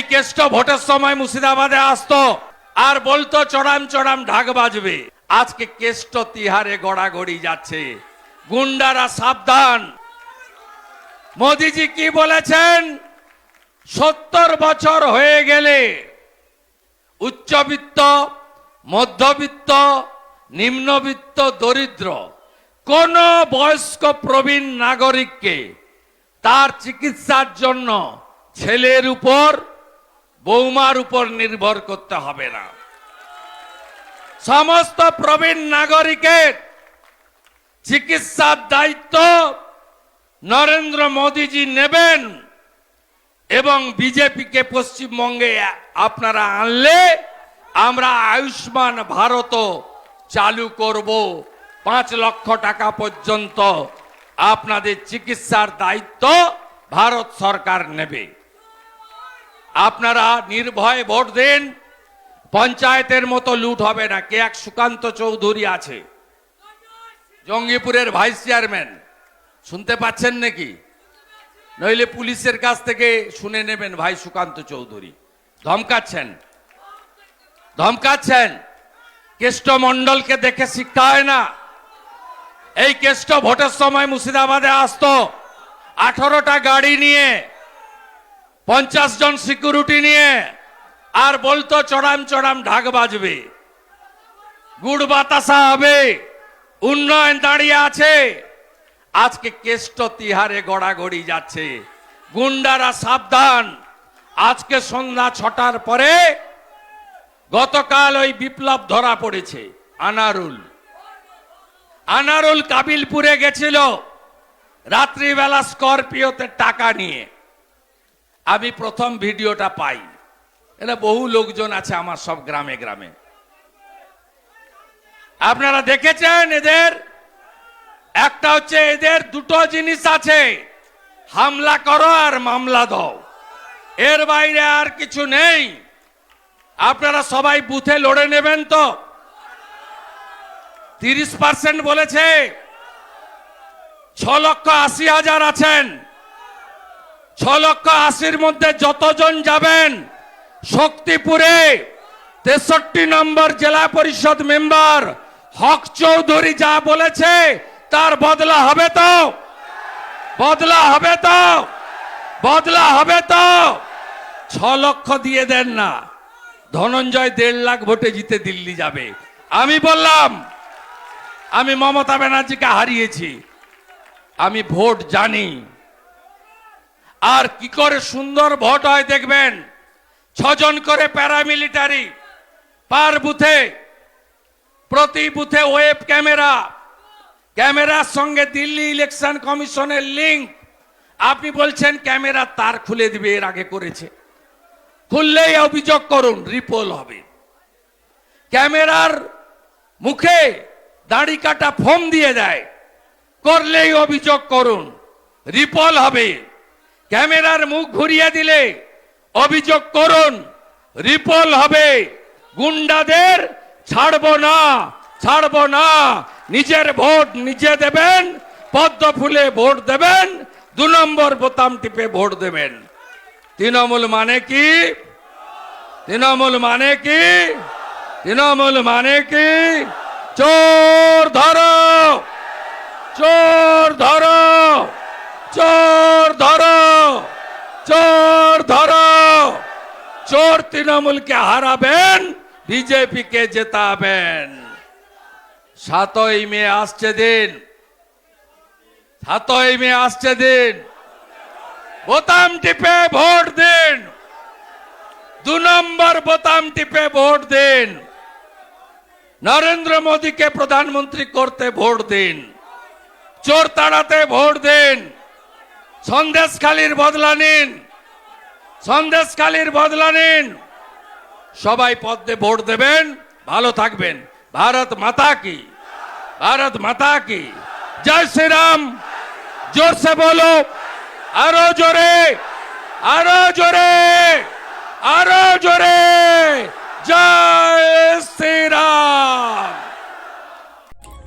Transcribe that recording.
এই কেষ্ট ভোটের সময় মুর্শিদাবাদে আসতো। আর বলতো, চড়াম চড়াম, ঢাক বাজবে। আজকে কেষ্ট তিহারে গড়াগড়ি যাচ্ছে। গুন্ডারা সাবধান। মোদিজি কি বলেছেন? সত্তর বছর হয়ে গেলে উচ্চবিত্ত, মধ্যবিত্ত, নিম্নবিত্ত, দরিদ্র, কোন বয়স্ক প্রবীণ নাগরিককে তার চিকিৎসার জন্য ছেলের উপর বৌমার উপর নির্ভর করতে হবে না। সমস্ত প্রবীণ নাগরিকের চিকিৎসার দায়িত্ব নরেন্দ্র মোদীজি নেবেন এবং বিজেপিকে পশ্চিমবঙ্গে আপনারা আনলে আমরা আয়ুষ্মান ভারত চালু করব। পাঁচ লক্ষ টাকা পর্যন্ত আপনাদের চিকিৎসার দায়িত্ব ভারত সরকার নেবে। আপনারা নির্ভয়ে ভোট দেন, পঞ্চায়েতের মতো লুট হবে না। কে এক সুকান্ত চৌধুরী আছে? জঙ্গিপুরের ভাইস চেয়ারম্যান। শুনতে পাচ্ছেন নাকি? নইলে পুলিশের কাছ থেকে শুনে নেবেন ভাই সুকান্ত চৌধুরী। ধমকাচ্ছেন। ধমকাচ্ছেন। কেষ্ট মন্ডলকে দেখে শিখতে হয় না। এই কেষ্ট ভোটের সময় মুর্শিদাবাদে আসতো। আঠারোটা গাড়ি নিয়ে পঞ্চাশ জন সিকিউরিটি নিয়ে আর বলতো চড়াম চড়াম ঢাক বাজবে। গুড় বাতাসা হবে, উন্নয়ন দাঁড়িয়ে আছে। আজকে কেষ্ট তিহারে গড়াগড়ি যাচ্ছে। গুন্ডারা সাবধান। আজকে সন্ধ্যা ছটার পরে গতকাল ওই বিপ্লব ধরা পড়েছে, আনারুল। আনারুল কাবিলপুরে গেছিল। রাত্রিবেলা স্করপিওতে টাকা নিয়ে। আমি প্রথম ভিডিওটা পাই। এটা বহু লোকজন আছে আমার সব গ্রামে গ্রামে। আপনারা দেখেছেন এদের? একটা হচ্ছে এদের দুটো জিনিস আছে। হামলা করো আর মামলা দাও। এর বাইরে আর কিছু নেই। আপনারা সবাই বুথে লড়ে নেবেন তো? তিরিশ পার্সেন্ট বলেছে। ছ লক্ষ আশি হাজার আছেন। ছ লক্ষ আশির মধ্যে যতজন যাবেন, শক্তিপুরে তেষট্টি নম্বর জেলা পরিষদ মেম্বার হক চৌধুরী যা বলেছে, তার বদলা হবে তো? বদলা হবে তো? বদলা হবে তো? ছ লক্ষ দিয়ে দেন না। ধনঞ্জয় দেড় লাখ ভোটে জিতে দিল্লি যাবে। আমি বললাম, আমি মমতা ব্যানার্জিকে হারিয়েছি। আমি ভোট জানি। আর কি করে সুন্দর ভোট হয় দেখবেন? ছজন করে প্যারামিলিটারি পার বুথে, প্রতি বুথে ওয়েব ক্যামেরা ক্যামেরার সঙ্গে দিল্লি ইলেকশন কমিশনের লিংক আপনি বলছেন ক্যামেরা তার খুলে দিবে, এর আগে করেছে। খুললেই অভিযোগ করুন, রিপোল হবে। ক্যামেরার মুখে দাড়ি কাটা ফোম দিয়ে দেয়, করলেই অভিযোগ করুন, রিপল হবে। ক্যামেরার মুখ ঘুরিয়ে দিলে অভিযোগ করুন, রিপল হবে। গুন্ডাদের ছাড়বো না ছাড়বো না। নিজের ভোট নিজে দেবেন, পদ্ম ফুলে ভোট দেবেন, দু নম্বর বোতাম টিপে ভোট দেবেন। তৃণমূল মানে কি? তৃণমূল মানে কি? তৃণমূল মানে কি? চোর ধরো! চোর ধরো! চোর ধরো! চোর ধরো। চোর তৃণমূলকে হারাবেন, বিজেপিকে জেতাবেন। সাতই মে আসছে দিন। সাতই মে আসছে দিন। বোতাম টিপে ভোট দিন। দু নম্বর বোতাম টিপে ভোট দিন। নরেন্দ্র মোদীকে প্রধানমন্ত্রী করতে ভোট দিন। চোর তাড়াতে ভোট দিন। সন্দেশখালির বদলা নিন। সন্দেশখালির বদলা নিন। সবাই পদ্মে ভোট দেবেন। ভালো থাকবেন। ভারত মাতা কি? ভারত মাতা কি? জয় শ্রীরাম। জোর সে বলো। আরও জোরে। আরও জোরে। আরও জোরে। জয় শ্রীরাম